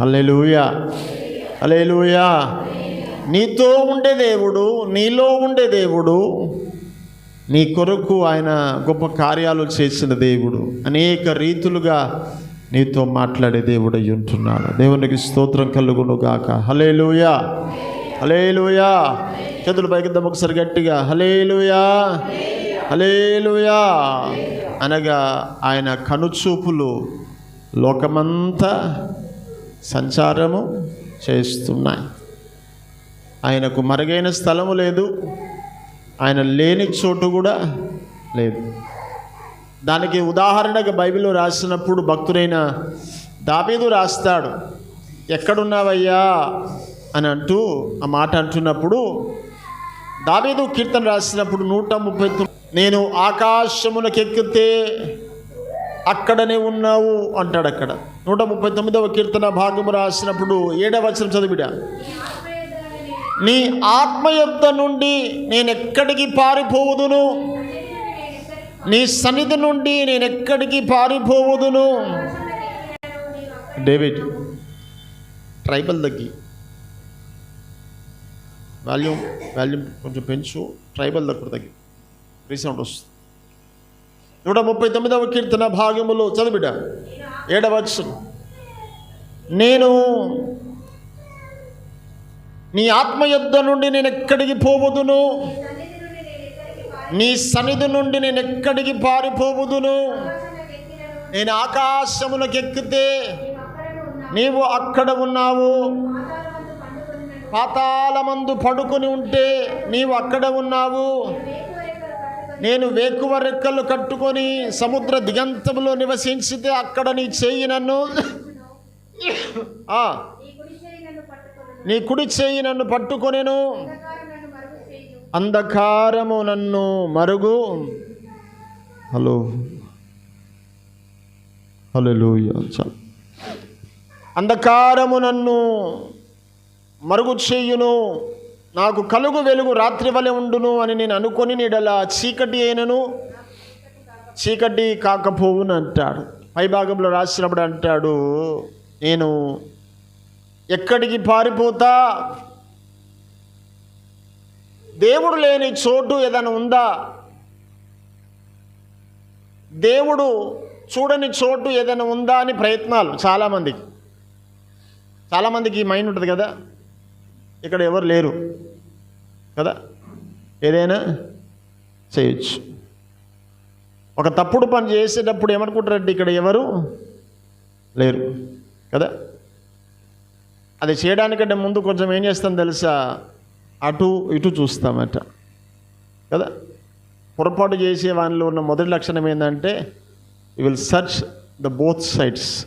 హల్లెలూయా. హల్లెలూయా. నీతో ఉండే దేవుడు నీలో ఉండే దేవుడు నీ కొరకు ఆయన గొప్ప కార్యాలు చేసిన దేవుడు అనేక రీతులుగా నీతో మాట్లాడే దేవుడు అయి ఉంటున్నాడు. దేవునికి స్తోత్రం కలుగునుగాక హలేలుయా హలేలుయా చేతులు పైకిద్దాం ఒకసారి గట్టిగా. హలేలుయా హలేలుయా అనగా ఆయన కనుచూపులు లోకమంతా సంచారము చేస్తున్నాయి. ఆయనకు మరుగైన స్థలము లేదు. ఆయన లేని చోటు కూడా లేదు. దానికి ఉదాహరణగా బైబిల్లో రాసినప్పుడు భక్తుడైన దాబీదు రాస్తాడు ఎక్కడున్నావయ్యా? అని అంటూ ఆ మాట అంటున్నప్పుడు దాబీదు కీర్తన రాసినప్పుడు నూట ముప్పై తొమ్మిది నేను ఆకాశమునకెక్కితే అక్కడనే ఉన్నావు అంటాడు అక్కడ. నూట ముప్పై తొమ్మిదవ కీర్తన భాగము రాసినప్పుడు ఏడవ వచనం చదివిడా నీ ఆత్మ యొక్క నుండి నేను ఎక్కడికి పారిపోవుదును? నీ సన్నిధి నుండి నేను ఎక్కడికి పారిపోవుదును? డేవిడ్ ట్రైబల్ దగ్గి. వాల్యూమ్ వాల్యూమ్ కొంచెం పెంచు ట్రైబల్ దగ్గర తగ్గి రీసౌండ్ వస్తుంది. నూట ముప్పై తొమ్మిదవ కీర్తన భాగములో చదివిడ. ఏడవచ్చు నేను నీ ఆత్మ యుద్ధ నుండి నేను ఎక్కడికి పోవదును? నీ సన్నిధి నుండి నేను ఎక్కడికి పారిపోవుదును? నేను ఆకాశములకు ఎక్కితే నీవు అక్కడ ఉన్నావు. పాతాళమందు పడుకుని ఉంటే నీవు అక్కడ ఉన్నావు. నేను వేకువ రెక్కలు కట్టుకొని సముద్ర దిగంతంలో నివసించితే అక్కడ నీ చేయి నన్ను నీ కుడి చేయి నన్ను పట్టుకొనిను. అంధకారము నన్ను మరుగు. హలో. హలో అంధకారము నన్ను మరుగు చేయును. నాకు కలుగు వెలుగు రాత్రి వలె ఉండును అని నేను అనుకొని నీడలా చీకటి అయినను. చీకటి కాకపోవును అంటాడు. పైభాగంలో రాసినప్పుడు అంటాడు నేను ఎక్కడికి పారిపోతా? దేవుడు లేని చోటు ఏదైనా ఉందా? దేవుడు చూడని చోటు ఏదైనా ఉందా అని ప్రయత్నాలు చాలామందికి. చాలామందికి మైండ్ ఉంటుంది కదా? ఇక్కడ ఎవరు లేరు కదా? ఏదైనా చేయొచ్చు. ఒక తప్పుడు పని చేసేటప్పుడు ఏమనుకుంటారంటే ఇక్కడ ఎవరు లేరు కదా? అది చేయడానికంటే ముందు కొంచెం ఏం చేస్తాం తెలుసా? అటు ఇటు చూస్తామట కదా? పొరపాటు చేసే వానిలో ఉన్న మొదటి లక్షణం ఏంటంటే you will search the both sides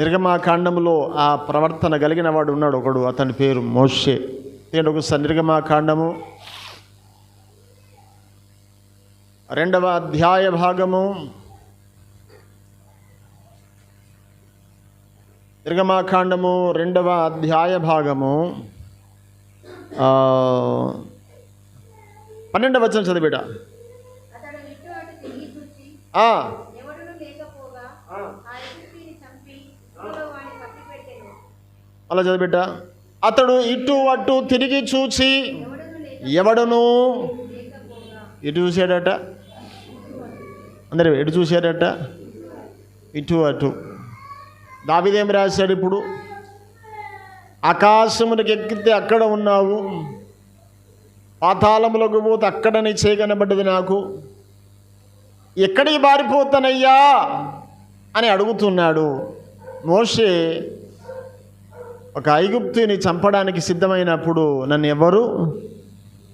నిర్గమాకాండంలో ఆ ప్రవర్తన కలిగిన వాడు ఉన్నాడు ఒకడు అతని పేరు మోషే. తీయండి ఒకసారి నిర్గమాకాండము రెండవ అధ్యాయ భాగము. నిర్గమాకాండము రెండవ అధ్యాయ భాగము. పన్నెండవ వచనం చదివిడ అలా చదివిట అతడు ఇటు అటు తిరిగి చూచి ఎవడును? ఇటు చూశాడట? అందరూ ఎటు చూశాడట ఇటు అటు. దావిదేం రాశాడు ఇప్పుడు? ఆకాశమునికి ఎక్కితే అక్కడ ఉన్నావు. పాతాళములకు పోతే అక్కడ నీ చేయగనబడ్డది నాకు. ఎక్కడికి పారిపోతానయ్యా? అని అడుగుతున్నాడు. మోషే ఒక ఐగుప్తుని చంపడానికి సిద్ధమైనప్పుడు నన్ను ఎవరు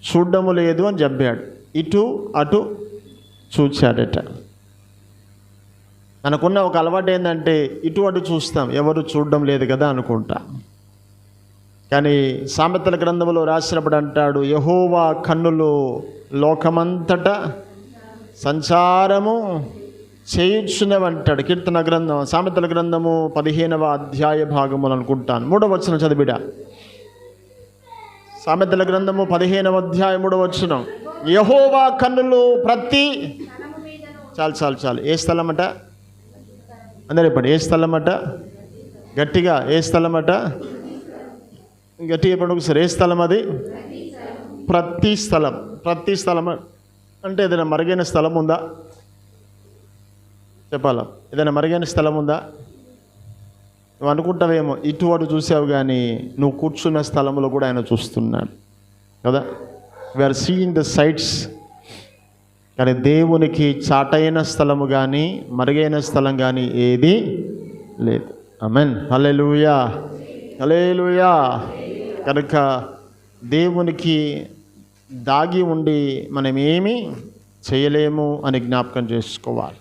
చూడడము లేదు అని చెప్పాడు ఇటు అటు చూచాడట. మనకున్న ఒక అలవాటు ఏంటంటే ఇటు అటు చూస్తాం. ఎవరు చూడడం లేదు కదా అనుకుంటా. కానీ సామెతల గ్రంథంలో రాసినప్పుడు అంటాడు యహోవా కన్నులు లోకమంతటా సంచారము చేయుచున్నవంటాడు. కీర్తన గ్రంథం సామెతల గ్రంథము పదిహేనవ అధ్యాయ భాగములు అనుకుంటాను. మూడవ వచనం చదివిడ. సామెతల గ్రంథము పదిహేనవ అధ్యాయం మూడవ వచనం. యహోవా కన్నులు ప్రతి చాలు చాలు చాలు. ఏ స్థలం అట అందరూ ఇప్పుడు ఏ స్థలం అట గట్టిగా ఏ స్థలం అట గట్టిగా ఇప్పుడు ఒకసారి. ఏ స్థలం అది? ప్రతి స్థలం. ప్రతి స్థలం అంటే ఏదైనా మరుగైన స్థలం ఉందా? చెప్పాలా? ఏదైనా మరుగైన స్థలం ఉందా? నువ్వు అనుకుంటావేమో ఇటు అటు చూసావు కానీ నువ్వు కూర్చున్న స్థలంలో కూడా ఆయన చూస్తున్నాడు. కదా? వీఆర్ సీయింగ్ ద సైట్స్ కానీ దేవునికి చాటైన స్థలము కానీ మరుగైన స్థలం కానీ ఏది లేదు. అమెన్ హల్లెలూయా హల్లెలూయా కనుక దేవునికి దాగి ఉండి మనం ఏమీ చేయలేము అని జ్ఞాపకం చేసుకోవాలి.